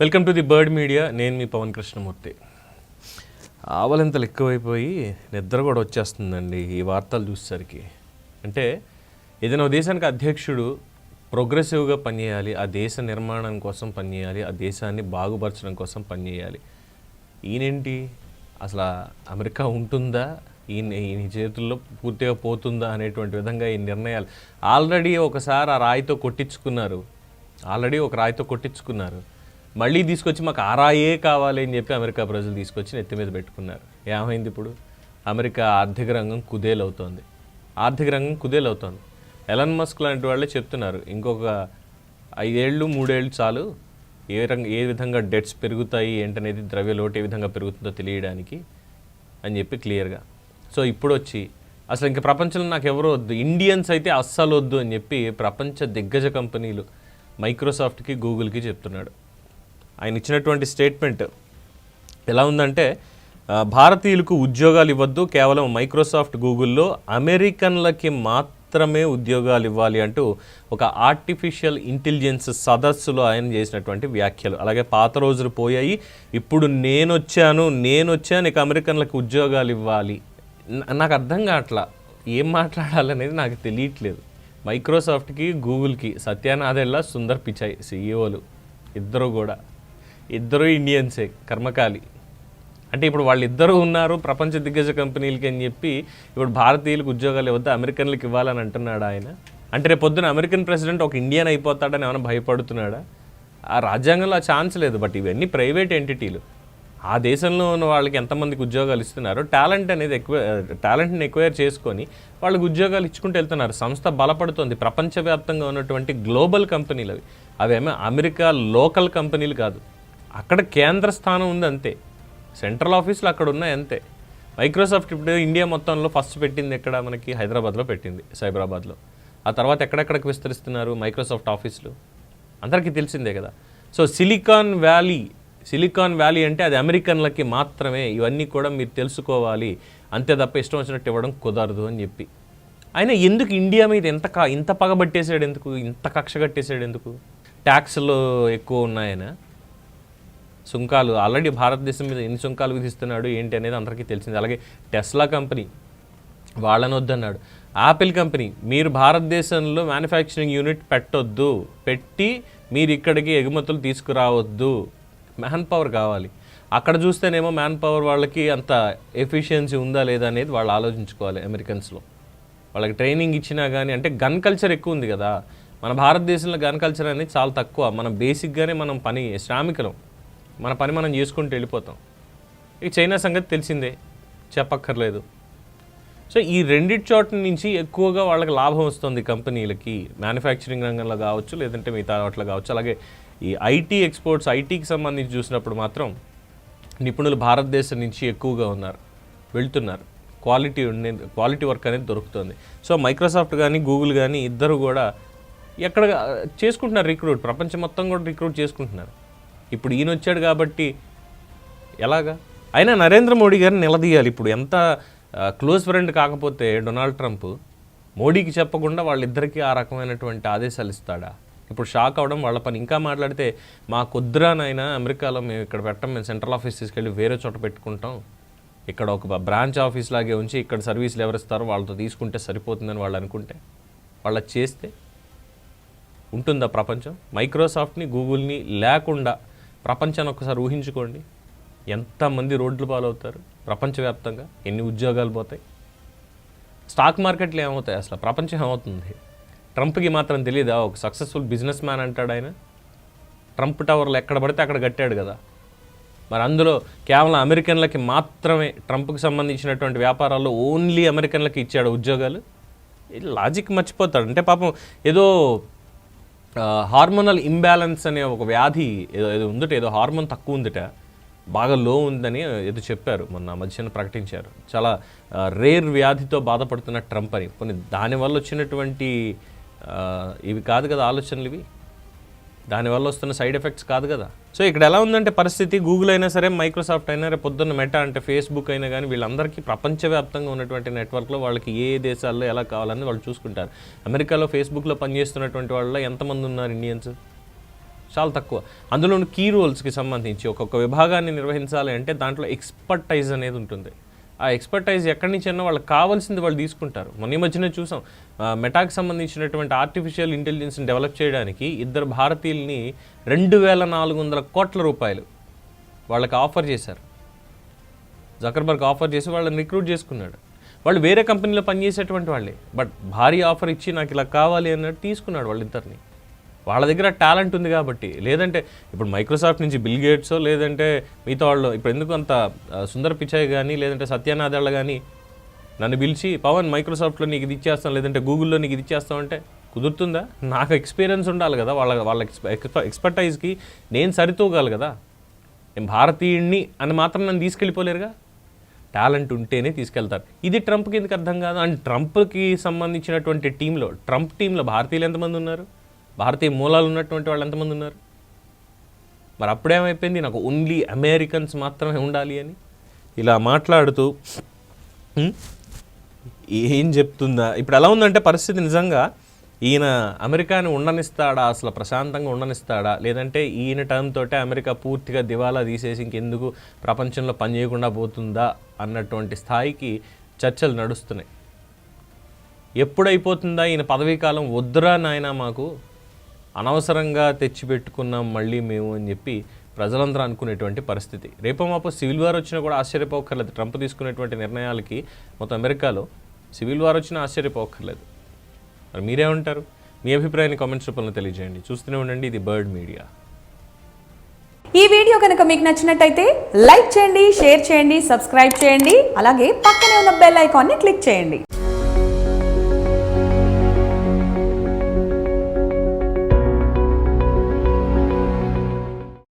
Welcome to the bird media. నేను మీ పవన్ కృష్ణమూర్తి. ఆవలింతలు ఎక్కువైపోయి నిద్ర కూడా వచ్చేస్తుందండి ఈ వార్తలు చూసేసరికి. అంటే ఏదైనా దేశానికి అధ్యక్షుడు ప్రోగ్రెసివ్గా పనిచేయాలి ఆ దేశ నిర్మాణం కోసం పనిచేయాలి ఆ దేశాన్ని బాగుపరచడం కోసం పనిచేయాలి. ఈయనేంటి? అసలు అమెరికా ఉంటుందా? ఈయన ఈయన చేతుల్లో పూర్తిగా పోతుందా అనేటువంటి విధంగా ఈ నిర్ణయాలు. ఆల్రెడీ ఒకసారి ఆ రాయితో కొట్టించుకున్నారు. ఆల్రెడీ ఒక రాయితో కొట్టించుకున్నారు. మళ్ళీ తీసుకొచ్చి మాకు ఆ కావాలి అని చెప్పి అమెరికా ప్రజలు తీసుకొచ్చి నెత్తి మీద పెట్టుకున్నారు. ఏమైంది ఇప్పుడు? అమెరికా ఆర్థిక రంగం కుదేలవుతోంది. ఆర్థిక రంగం కుదేలవుతోంది. ఎలన్ మస్క్ లాంటి వాళ్ళే చెప్తున్నారు. ఇంకొక ఐదేళ్ళు మూడేళ్ళు చాలు ఏ రంగ ఏ విధంగా డెట్స్ పెరుగుతాయి ఏంటనేది ద్రవ్య లోటు ఏ విధంగా పెరుగుతుందో తెలియడానికి అని చెప్పి క్లియర్గా. సో ఇప్పుడు వచ్చి అసలు ఇంక ప్రపంచంలో నాకు ఎవరు వద్దు. ఇండియన్స్ అయితే అస్సలు వద్దు అని చెప్పి ప్రపంచ దిగ్గజ కంపెనీలు మైక్రోసాఫ్ట్కి గూగుల్కి చెప్తున్నాడు. ఆయన ఇచ్చినటువంటి స్టేట్మెంట్ ఎలా ఉందంటే భారతీయులకు ఉద్యోగాలు ఇవ్వద్దు కేవలం మైక్రోసాఫ్ట్ గూగుల్లో అమెరికన్లకి మాత్రమే ఉద్యోగాలు ఇవ్వాలి అంటూ ఒక ఆర్టిఫిషియల్ ఇంటెలిజెన్స్ సదస్సులో ఆయన చేసినటువంటి వ్యాఖ్యలు. అలాగే పాత రోజులు పోయాయి ఇప్పుడు నేను వచ్చాను నేను వచ్చాను ఇక అమెరికన్లకు ఉద్యోగాలు ఇవ్వాలి. నాకు అర్థం కావట్లా ఏం మాట్లాడాలనేది నాకు తెలియట్లేదు. మైక్రోసాఫ్ట్కి గూగుల్కి సత్యానాథెల్లా సుందర్ పిచాయ్ సీఈఓలు ఇద్దరు కూడా. ఇద్దరు ఇండియన్సే కర్మకాలి. అంటే ఇప్పుడు వాళ్ళిద్దరూ ఉన్నారు ప్రపంచ దిగ్గజ కంపెనీలకి అని చెప్పి ఇప్పుడు భారతీయులకు ఉద్యోగాలు ఇవ్వద్దు అమెరికన్లకు ఇవ్వాలని అంటున్నాడు ఆయన? అంటే రేపు పొద్దున అమెరికన్ ప్రెసిడెంట్ ఒక ఇండియన్ అయిపోతాడని ఏమైనా భయపడుతున్నాడా? ఆ రాజ్యాంగంలో ఆ ఛాన్స్ లేదు బట్ ఇవన్నీ ప్రైవేట్ ఎంటిటీలు. ఆ దేశంలో ఉన్న వాళ్ళకి ఎంతమందికి ఉద్యోగాలు ఇస్తున్నారు? టాలెంట్ అనేది ఎక్కువ టాలెంట్ని ఎక్వైర్ చేసుకొని వాళ్ళకి ఉద్యోగాలు ఇచ్చుకుంటూ వెళ్తున్నారు. సంస్థ బలపడుతుంది ప్రపంచవ్యాప్తంగా ఉన్నటువంటి గ్లోబల్ కంపెనీలు అవి అవేమో అమెరికా లోకల్ కంపెనీలు కాదు. అక్కడ కేంద్ర స్థానం ఉంది అంతే. సెంట్రల్ ఆఫీసులు అక్కడ ఉన్నాయి అంతే. మైక్రోసాఫ్ట్ ఇప్పుడు ఇండియా మొత్తంలో ఫస్ట్ పెట్టింది ఎక్కడ? మనకి హైదరాబాద్లో పెట్టింది సైబరాబాద్లో. ఆ తర్వాత ఎక్కడెక్కడికి విస్తరిస్తున్నారు? మైక్రోసాఫ్ట్ ఆఫీసులు. అందరికీ తెలిసిందే కదా. So Silicon Valley Silicon Valley అంటే అది అమెరికన్లకి మాత్రమే. ఇవన్నీ కూడా మీరు తెలుసుకోవాలి. అంతే తప్ప ఇష్టం వచ్చినట్టు ఇవ్వడం కుదరదు అని చెప్పి. ఆయన ఎందుకు ఇండియా మీద ఎంత ఇంత పగబట్టేసాడు ఎందుకు? ఇంత కక్ష కట్టేసాడు ఎందుకు? ట్యాక్స్లు ఎక్కువ ఉన్నాయన? సుంకాలు. ఆల్రెడీ భారతదేశం మీద ఎన్ని సుంకాలు విధిస్తున్నాడు ఏంటి అనేది అందరికీ తెలిసింది. అలాగే టెస్లా కంపెనీ వాళ్ళని వద్దన్నాడు. యాపిల్ కంపెనీ మీరు భారతదేశంలో మ్యానుఫ్యాక్చరింగ్ యూనిట్ పెట్టొద్దు పెట్టి మీరు ఇక్కడికి ఎగుమతులు తీసుకురావద్దు. మ్యాన్ పవర్ కావాలి. అక్కడ చూస్తేనేమో మ్యాన్ పవర్ వాళ్ళకి అంత ఎఫిషియన్సీ ఉందా లేదా అనేది వాళ్ళు ఆలోచించుకోవాలి అమెరికన్స్లో వాళ్ళకి ట్రైనింగ్ ఇచ్చినా కానీ అంటే గన్ కల్చర్ ఎక్కువ ఉంది కదా. మన భారతదేశంలో గన్ కల్చర్ అనేది చాలా తక్కువ. మనం బేసిక్గానే మనం పని శ్రామికులం. మన పని మనం చేసుకుంటూ వెళ్ళిపోతాం. ఇక చైనా సంగతి తెలిసిందే చెప్పక్కర్లేదు. సో ఈ రెండిటి చోట్ల నుంచి ఎక్కువగా వాళ్ళకి లాభం వస్తుంది కంపెనీలకి మ్యానుఫ్యాక్చరింగ్ రంగంలో కావచ్చు లేదంటే మిగతా వాటిలో కావచ్చు. అలాగే ఈ ఐటీ ఎక్స్పోర్ట్స్ ఐటీకి సంబంధించి చూసినప్పుడు మాత్రం నిపుణులు భారతదేశం నుంచి ఎక్కువగా ఉన్నారు వెళ్తున్నారు. క్వాలిటీ ఉండే క్వాలిటీ వర్క్ అనేది దొరుకుతుంది. సో మైక్రోసాఫ్ట్ కానీ గూగుల్ కానీ ఇద్దరు కూడా ఎక్కడ చేసుకుంటున్నారు రిక్రూట్ ప్రపంచం మొత్తం కూడా రిక్రూట్ చేసుకుంటున్నారు. ఇప్పుడు ఈయన వచ్చాడు కాబట్టి ఎలాగా? అయినా నరేంద్ర మోడీ గారిని నిలదీయాలి. ఇప్పుడు ఎంత క్లోజ్ ఫ్రెండ్ కాకపోతే డొనాల్డ్ ట్రంప్ మోడీకి చెప్పకుండా వాళ్ళిద్దరికీ ఆ రకమైనటువంటి ఆదేశాలు ఇస్తాడా? ఇప్పుడు షాక్ అవడం వాళ్ళ పని. ఇంకా మాట్లాడితే మా కుద్రానైనా అమెరికాలో మేము ఇక్కడ పెట్టం మేము సెంట్రల్ ఆఫీస్ తీసుకెళ్ళి వేరే చోట పెట్టుకుంటాం. ఇక్కడ ఒక బ్రాంచ్ ఆఫీస్ లాగే ఉంచి ఇక్కడ సర్వీసులు ఎవరిస్తారో వాళ్ళతో తీసుకుంటే సరిపోతుందని వాళ్ళు అనుకుంటే వాళ్ళ చేస్తే ఉంటుందా ప్రపంచం? మైక్రోసాఫ్ట్ని గూగుల్ని లేకుండా ప్రపంచాన్ని ఒకసారి ఊహించుకోండి. ఎంతమంది రోడ్లు పాలవుతారు? ప్రపంచవ్యాప్తంగా ఎన్ని ఉద్యోగాలు పోతాయి? స్టాక్ మార్కెట్లు ఏమవుతాయి అసలు? ప్రపంచం ఏమవుతుంది? ట్రంప్కి మాత్రం తెలియదా ఒక సక్సెస్ఫుల్ బిజినెస్ మ్యాన్ అంటాడు ఆయన. ట్రంప్ టవర్లు ఎక్కడ పడితే అక్కడ కట్టాడు కదా. మరి అందులో కేవలం అమెరికన్లకి మాత్రమే ట్రంప్కి సంబంధించినటువంటి వ్యాపారాల్లో ఓన్లీ అమెరికన్లకి ఇచ్చాడు ఉద్యోగాలు. లాజిక్ మర్చిపోతాడు. అంటే పాపం ఏదో హార్మోనల్ ఇంబ్యాలెన్స్ అనే ఒక వ్యాధి ఏదో ఏదో ఉందట ఏదో హార్మోన్ తక్కువ ఉందట. బాగా లో ఉందని ఏదో చెప్పారు మొన్న మధ్యాహ్నం ప్రకటించారు. చాలా రేర్ వ్యాధితో బాధపడుతున్న ట్రంప్ అని. కొన్ని దానివల్ల వచ్చినటువంటి ఇవి కాదు కదా ఆలోచనలు ఇవి? దానివల్ల వస్తున్న సైడ్ ఎఫెక్ట్స్ కాదు కదా. సో ఇక్కడ ఎలా ఉందంటే పరిస్థితి గూగుల్ అయినా సరే మైక్రోసాఫ్ట్ అయినా రేపు పొద్దున్న మెటా అంటే ఫేస్బుక్ అయినా కానీ వీళ్ళందరికీ ప్రపంచవ్యాప్తంగా ఉన్నటువంటి నెట్వర్క్లో వాళ్ళకి ఏ దేశాల్లో ఎలా కావాలని వాళ్ళు చూసుకుంటారు. అమెరికాలో ఫేస్బుక్లో పనిచేస్తున్నటువంటి వాళ్ళలో ఎంతమంది ఉన్నారు ఇండియన్స్ చాలా తక్కువ. అందులోని కీ రోల్స్కి సంబంధించి ఒక్కొక్క విభాగాన్ని నిర్వహించాలి అంటే దాంట్లో ఎక్స్పర్టైజ్ అనేది ఉంటుంది. ఆ ఎక్స్పర్టైజ్ ఎక్కడి నుంచి అన్నా వాళ్ళకి కావాల్సింది వాళ్ళు తీసుకుంటారు. మొన్న ఈ మధ్యనే చూసాం. మెటాక్ మెటాకి సంబంధించినటువంటి ఆర్టిఫిషియల్ ఇంటెలిజెన్స్ని డెవలప్ చేయడానికి ఇద్దరు భారతీయుల్ని రెండు వేల నాలుగు వందల కోట్ల రూపాయలు వాళ్ళకి ఆఫర్ చేశారు. జకర్బర్గ్ ఆఫర్ చేసి వాళ్ళని రిక్రూట్ చేసుకున్నాడు. వాళ్ళు వేరే కంపెనీలో పనిచేసేటువంటి వాళ్ళే. బట్ భారీ ఆఫర్ ఇచ్చి నాకు ఇలా కావాలి అన్నట్టు తీసుకున్నాడు వాళ్ళిద్దరిని. వాళ్ళ దగ్గర టాలెంట్ ఉంది కాబట్టి. లేదంటే ఇప్పుడు మైక్రోసాఫ్ట్ నుంచి బిల్ గేట్స్ లేదంటే మిగతా వాళ్ళు ఇప్పుడు ఎందుకు అంత సుందర సుందర్ పిచాయ్ కానీ లేదంటే సత్యనాథాళ్ళ కానీ నన్ను పిలిచి పవన్ మైక్రోసాఫ్ట్లో నీకు ఇది ఇచ్చేస్తాం లేదంటే గూగుల్లో నీకు ఇది ఇచ్చేస్తాం అంటే కుదురుతుందా? నాకు ఎక్స్పీరియన్స్ ఉండాలి కదా. వాళ్ళ వాళ్ళ ఎక్స్పర్టైజ్కి నేను సరితూగాలి కదా. నేను భారతీయుణ్ణి అని మాత్రం నన్ను తీసుకెళ్ళిపోలేరుగా? టాలెంట్ ఉంటేనే తీసుకెళ్తారు. ఇది ట్రంప్కి ఎందుకు అర్థం కాదు? అండ్ ట్రంప్కి సంబంధించినటువంటి టీంలో ట్రంప్ టీంలో భారతీయులు ఎంతమంది ఉన్నారు? భారతీయ మూలాలు ఉన్నటువంటి వాళ్ళు ఎంతమంది ఉన్నారు? మరి అప్పుడేమైపోయింది? నాకు ఓన్లీ అమెరికన్స్ మాత్రమే ఉండాలి అని ఇలా మాట్లాడుతూ ఏం చెప్తుందా? ఇప్పుడు ఎలా ఉందంటే పరిస్థితి నిజంగా ఈయన అమెరికాని ఉండనిస్తాడా? అసలు ప్రశాంతంగా ఉండనిస్తాడా? లేదంటే ఈయన టర్మ్ తోటే అమెరికా పూర్తిగా దివాలా తీసేసి ఇంకెందుకు ప్రపంచంలో పని చేయకుండా పోతుందా అన్నటువంటి స్థాయికి చర్చలు నడుస్తున్నాయి. ఎప్పుడైపోతుందా? ఈయన పదవీ కాలం వద్దురా నాయనా మాకు? అనవసరంగా తెచ్చిపెట్టుకున్నాం మళ్ళీ మేము అని చెప్పి ప్రజలందరూ అనుకునేటువంటి పరిస్థితి. రేపో మాపో సివిల్ వార్ వచ్చినా కూడా ఆశ్చర్యపోక్కర్లేదు ట్రంప్ తీసుకునేటువంటి నిర్ణయాలకి మొత్తం అమెరికాలో సివిల్ వార్ వచ్చినా ఆశ్చర్యపోక్కర్లేదు మరి మీరేమంటారు? మీ అభిప్రాయాన్ని కామెంట్స్ రూపంలో తెలియజేయండి. చూస్తూనే ఉండండి. ఇది బర్డ్ మీడియా. ఈ వీడియో కనుక మీకు నచ్చినట్టయితే లైక్ చేయండి షేర్ చేయండి సబ్స్క్రైబ్ చేయండి. అలాగే పక్కనే ఉన్న బెల్ ఐకాన్ని క్లిక్ చేయండి.